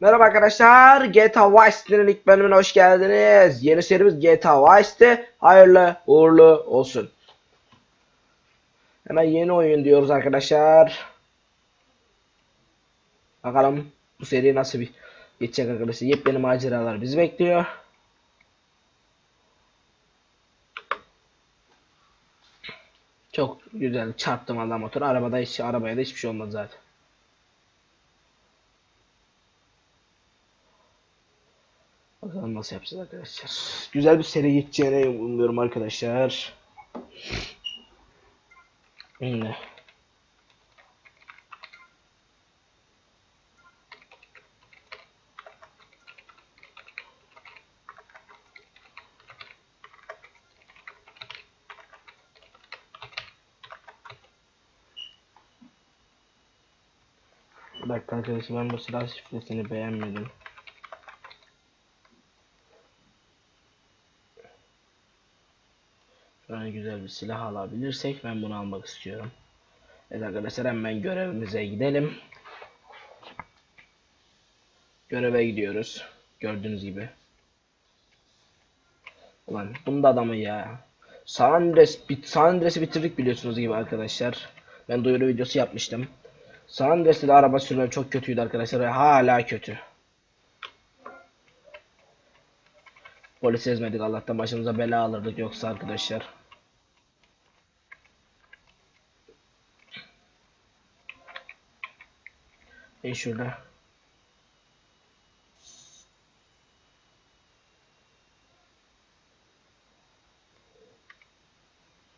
Merhaba arkadaşlar, GTA Vice City'nin ilk bölümüne hoş geldiniz. Yeni serimiz GTA Vice. Hayırlı uğurlu olsun. Hemen yeni oyun diyoruz arkadaşlar. Bakalım bu seri nasıl bir geçecek arkadaşlar. Yepyeni maceralar bizi bekliyor. Çok güzel çarptım adam motoru. Arabada hiç arabaya da hiçbir şey olmadı zaten. Bakalım nasıl yapacağız arkadaşlar. Güzel bir seri geçeceğini umuyorum arkadaşlar. Şimdi. Bir dakika arkadaşlar ben bu silah şifresini beğenmedim. Şöyle güzel bir silah alabilirsek ben bunu almak istiyorum. Evet arkadaşlar hemen görevimize gidelim. Göreve gidiyoruz. Gördüğünüz gibi. Ulan bunda adamı ya. San Andreas, bit, San Andreas'ı bitirdik biliyorsunuz gibi arkadaşlar. Ben duyuru videosu yapmıştım. San Andreas'ta da araba sürme çok kötüydü arkadaşlar ve hala kötü. Polis ezmedik Allah'tan başımıza bela alırdık yoksa arkadaşlar. E şurada.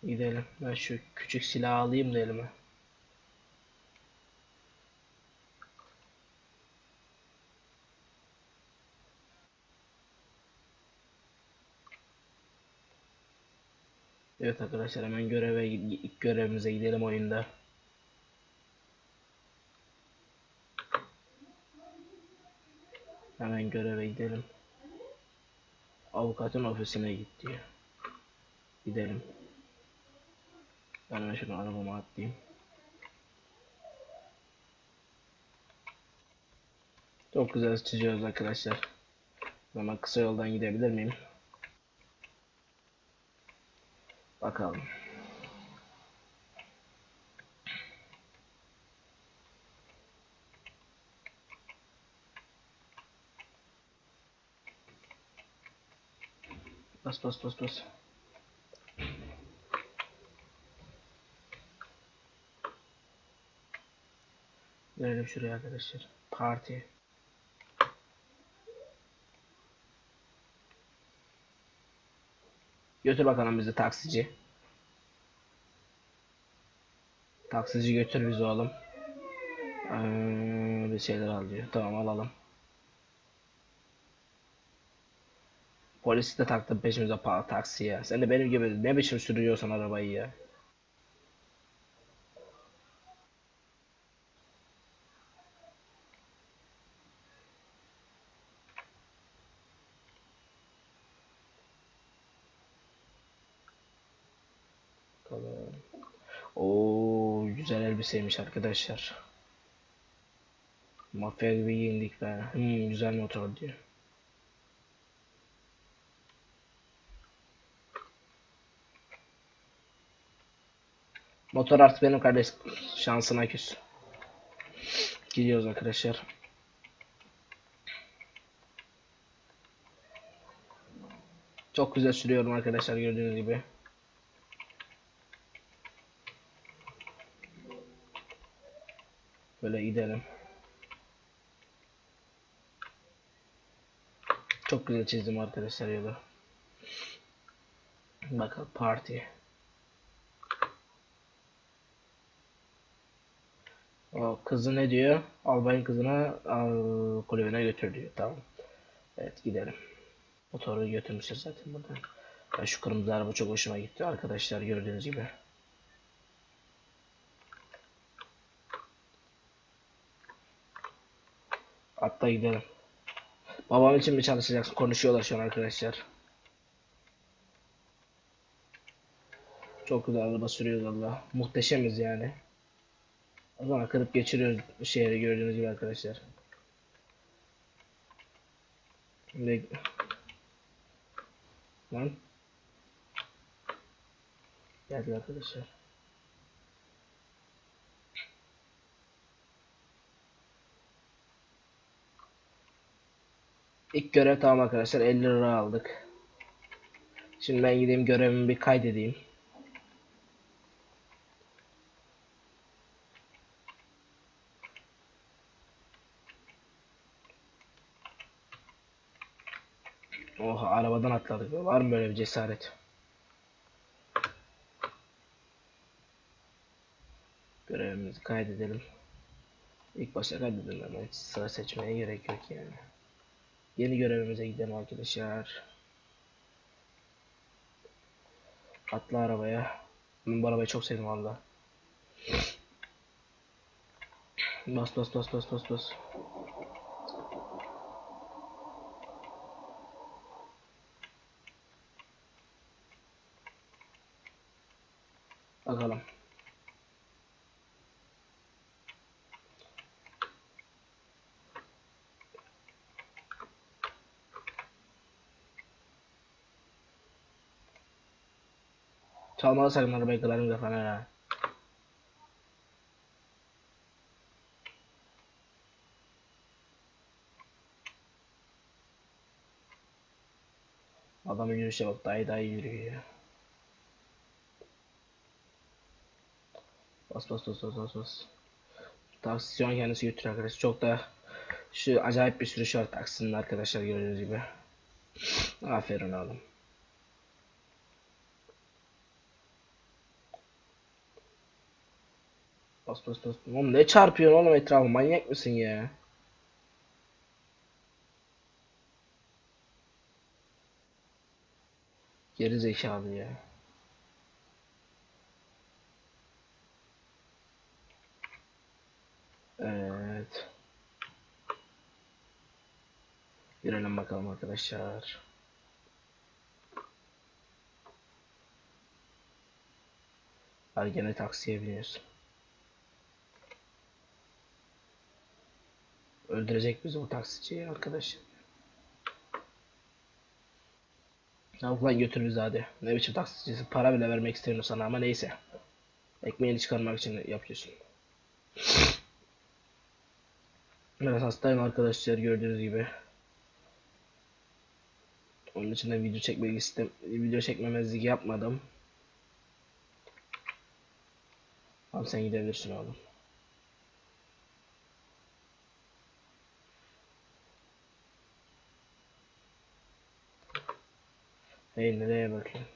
Gidelim. Ben şu küçük silahı alayım da elime. Evet arkadaşlar hemen göreve görevimize gidelim oyunda. Hemen göreve gidelim. Avukatın ofisine git diyor. Gidelim. Ben şunu arabama atlayayım. Çok güzel çiziyoruz arkadaşlar. Ama kısa yoldan gidebilir miyim? Bakalım. Bas bas bas bas. Gelelim şuraya arkadaşlar. Parti. Götür bakalım bizi taksici. Taksici götür bizi oğlum. Ee, bir şeyler al diyor. Tamam alalım. Polisi de taktı peşimize pa taksiye. Sen de benim gibi ne biçim sürüyorsun arabayı ya. Güzel elbiseymiş arkadaşlar. Mafya gibi giyindik be. Hmm, güzel motor diyor. Motor artık benim kardeş şansına küs. Gidiyoruz arkadaşlar. Çok güzel sürüyorum arkadaşlar gördüğünüz gibi. Böyle gidelim. Çok güzel çizdim arkadaşlar yolu. Bakalım parti. Kızı ne diyor? Albayın kızını al, kulübüne götür diyor. Tamam. Evet gidelim. Motoru götürmüşler zaten buradan. Ya şu kırmızı araba çok hoşuma gitti arkadaşlar gördüğünüz gibi. Hatta gidelim. Babam için mi çalışacaksın? Konuşuyorlar şu an arkadaşlar. Çok güzel araba sürüyoruz valla. Muhteşemiz yani. O zaman kırıp geçiriyoruz şehri gördüğünüz gibi arkadaşlar. Ne? Lan. Geldi arkadaşlar. İlk görev tamam arkadaşlar 50 lira aldık. Şimdi ben gideyim görevimi bir kaydedeyim. Arabadan atladık. Var mı böyle bir cesaret? Görevimizi kaydedelim. İlk başta kaydedelim ama hiç sıra seçmeye gerek yok yani. Yeni görevimize gidelim arkadaşlar. Atla arabaya. Ben bu arabayı çok sevdim valla. Bas bas bas bas bas bas. Bakalım. Çalmalı sakın arabayı kırarım kafana ya. Adamın yürüyüşe bak dayı dayı yürüyor. Bas bas bas bas bas bas. An kendisi götürüyor arkadaşlar. Çok da şu acayip bir sürüş var taksinin arkadaşlar gördüğünüz gibi. Aferin oğlum. Bas bas bas. Oğlum ne çarpıyorsun oğlum etrafı manyak mısın ya? Geri zekalı ya. Evet. Girelim bakalım arkadaşlar. Hadi gene taksiye biniyoruz. Öldürecek bizi o taksiciyi arkadaş. Al lan götür bizi hadi. Ne biçim taksicisi para bile vermek istemiyorum sana ama neyse. Ekmeğini çıkarmak için yapıyorsun. Biraz hastayım arkadaşlar gördüğünüz gibi. Onun için de video çekmek istem video çekmemezlik yapmadım. Tamam sen gidebilirsin oğlum. Hey nereye bakayım?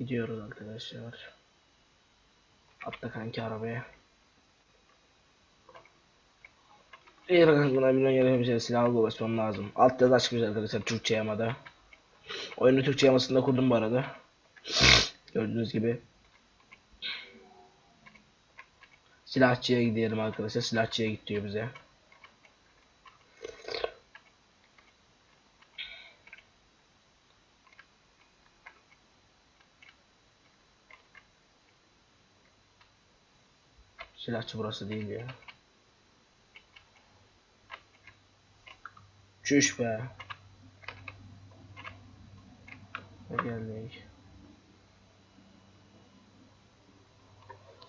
Gidiyoruz arkadaşlar. Atla kanki arabaya. İyi kankına milyon yere bir şey silahlı dolaşmam lazım. Alt yazı açmış arkadaşlar Türkçe yamada. Oyunu Türkçe yamasında kurdum bu arada. Gördüğünüz gibi. Silahçıya gidelim arkadaşlar. Silahçıya git diyor bize. Silahçı burası değil ya. Çüş be. Ne geldik.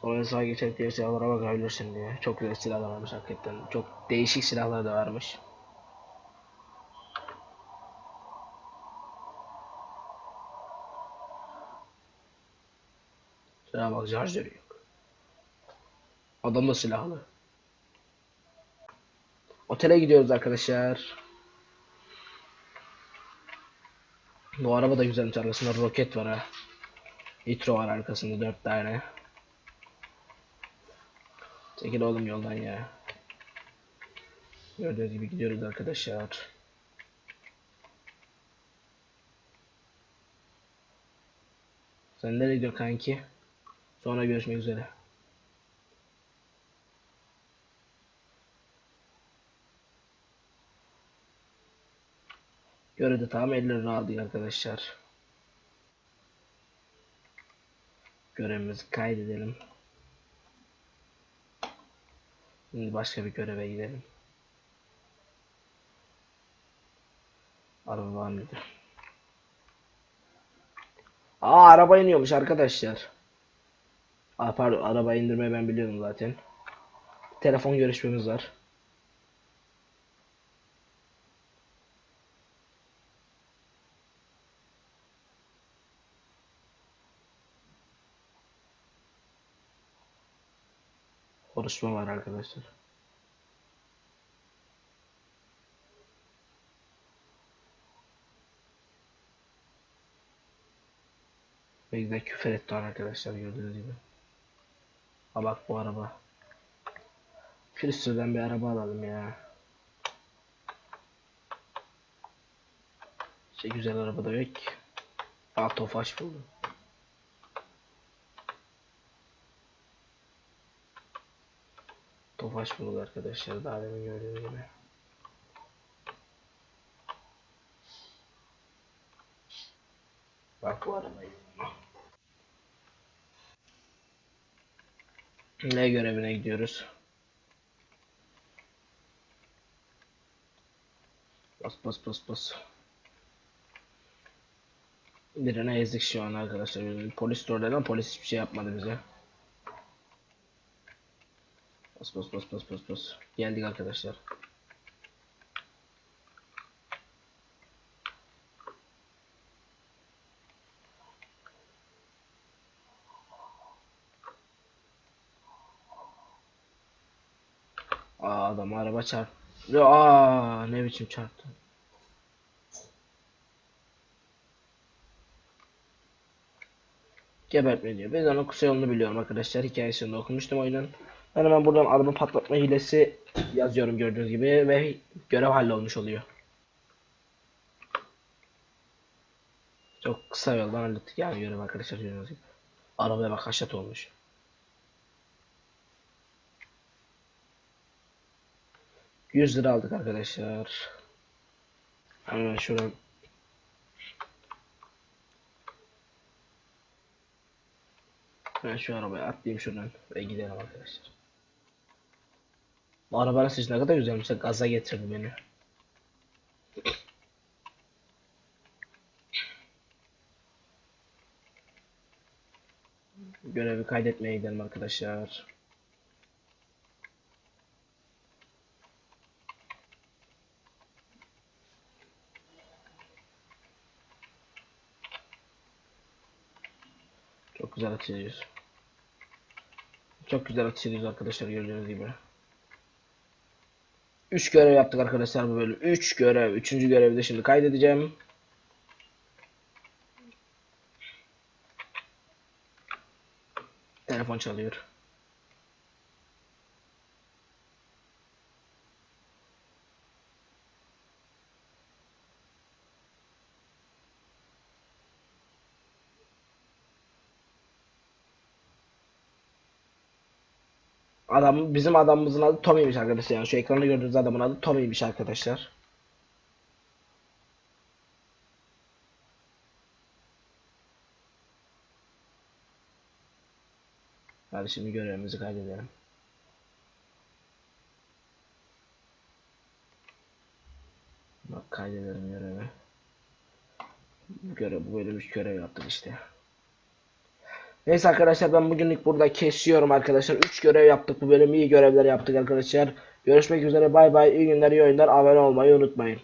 Oraya sağa geçerek diğer silahlara bakabilirsin diye. Çok güzel silahlar varmış hakikaten. Çok değişik silahlar da varmış. Şuna bak şarjörü yok. Adam da silahlı. Otele gidiyoruz arkadaşlar. Bu araba da güzelmiş arkasında roket var ha. Nitro var arkasında dört tane. Çekil oğlum yoldan ya. Gördüğünüz gibi gidiyoruz arkadaşlar. Sen nereye gidiyorsun kanki? Sonra görüşmek üzere. Görevi tamam ellerini aldık arkadaşlar. Görevimizi kaydedelim. Şimdi başka bir göreve gidelim. Araba var mıydı? Aa araba iniyormuş arkadaşlar. Aa pardon araba indirmeyi ben biliyorum zaten. Telefon görüşmemiz var. Konuşma var arkadaşlar. Belki de küfür etti arkadaşlar gördüğünüz gibi. Ha bak bu araba. Külüstürden bir araba alalım ya. Şey güzel araba da yok. Aa Tofaş buldum. Tofaş bulduk arkadaşlar daha demin gördüğünüz gibi. Bak bu arabayı. Ne görevine gidiyoruz? Bas bas bas bas. Birine ezdik şu an arkadaşlar. Polis de orada ama polis hiçbir şey yapmadı bize. Bas bas bas bas bas bas. Geldik arkadaşlar. Aa adam araba çarp. Ya, Aa ne biçim çarptı. Gebertme diyor. Ben onun kısa yolunu biliyorum arkadaşlar. Hikayesini okumuştum oyunun. Ben hemen buradan araba patlatma hilesi yazıyorum gördüğünüz gibi ve görev hallolmuş oluyor. Çok kısa yoldan hallettik yani görev arkadaşlar gördüğünüz gibi. Arabaya bak haşat olmuş. Yüz lira aldık arkadaşlar. Hemen şuradan Ben şu arabaya atlayayım şuradan ve gidelim arkadaşlar. Arabanın sesi ne kadar güzelmiş. Gaza getirdi beni. Görevi kaydetmeye gidelim arkadaşlar. Çok güzel atıyoruz. Çok güzel atıyoruz arkadaşlar gördüğünüz gibi. 3 görev yaptık arkadaşlar bu bölüm. 3 görev. 3. görevi de şimdi kaydedeceğim. Telefon çalıyor. Adam bizim adamımızın adı Tommy'miş arkadaşlar. Yani şu ekranda gördüğünüz adamın adı Tommy'miş arkadaşlar. Hadi şimdi görevimizi kaydedelim. Bak kaydedelim görevi. Görev bu bölüm 3 görev yaptık işte. Neyse arkadaşlar ben bugünlük burada kesiyorum arkadaşlar. 3 görev yaptık bu bölüm iyi görevler yaptık arkadaşlar. Görüşmek üzere bay bay iyi günler iyi oyunlar abone olmayı unutmayın.